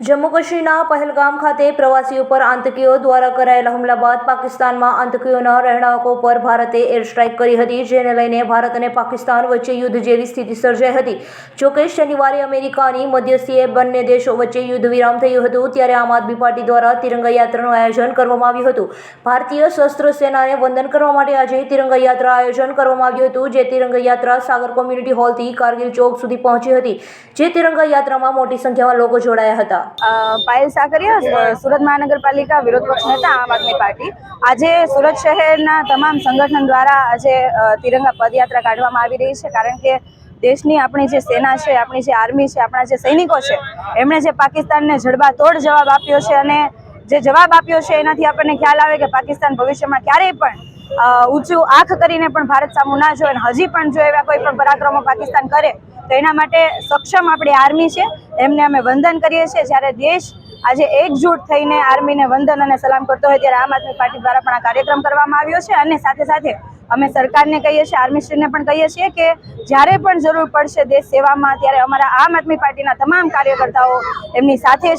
જમ્મુ કાશ્મીરના પહેલગામ ખાતે પ્રવાસીઓ પર આતંકીઓ દ્વારા કરાયેલા હુમલા બાદ પાકિસ્તાનમાં આતંકીઓના રહેણાંકો પર ભારતે એર સ્ટ્રાઇક કરી હતી, જેને લઈને ભારત અને પાકિસ્તાન વચ્ચે યુદ્ધ જેવી સ્થિતિ સર્જાઈ હતી. જોકે શનિવારે અમેરિકાની મધ્યસ્થીએ બંને દેશો વચ્ચે યુદ્ધ વિરામ થયું હતું, ત્યારે આમ આદમી પાર્ટી દ્વારા તિરંગા યાત્રાનું આયોજન કરવામાં આવ્યું હતું. ભારતીય શસ્ત્ર સેનાને વંદન કરવા માટે આજે તિરંગા યાત્રા આયોજન કરવામાં આવ્યું હતું, જે તિરંગા યાત્રા સાગર કોમ્યુનિટી હોલથી કારગિલ ચોક સુધી પહોંચી હતી, જે તિરંગા યાત્રામાં મોટી સંખ્યામાં લોકો જોડાયા હતા. પાયલ સાકરિયા સુરત મહાનગરપાલિકા વિરોધ પક્ષ નેતા આમ આદમી પાર્ટી. આજે સુરત શહેરના તમામ સંગઠન દ્વારા આજે તિરંગા પદયાત્રા કાઢવામાં આવી રહી છે કારણ કે દેશની આપણી જે સેના છે આપણી જે આર્મી છે આપણા જે સૈનિકો છે એમણે જે પાકિસ્તાનને જડબાતોડ જવાબ આપ્યો છે અને જે જવાબ આપ્યો છે એનાથી આપણને ખ્યાલ આવે કે પાકિસ્તાન ભવિષ્યમાં ક્યારેય પણ ઊંચું આંખ કરીને પણ ભારત સામું ના જોવે અને હજી પણ જો એવા કોઈ પણ પરાક્રમો પાકિસ્તાન કરે તો એના માટે સક્ષમ આપણી આર્મી છે. એમને અમે વંદન કરીએ છીએ. જ્યારે દેશ આજે એકજૂટ થઈને આર્મીને વંદન અને સલામ કરતો હોય ત્યારે આમ આદમી પાર્ટી દ્વારા પણ આ કાર્યક્રમ કરવામાં આવ્યો છે. અને સાથે સાથે અમે સરકારને કહીએ છીએ આર્મીશ્રીને પણ કહીએ છીએ કે જ્યારે પણ જરૂર પડશે દેશ સેવામાં, ત્યારે અમારા આમ આદમી પાર્ટીના તમામ કાર્યકર્તાઓ એમની સાથે છે.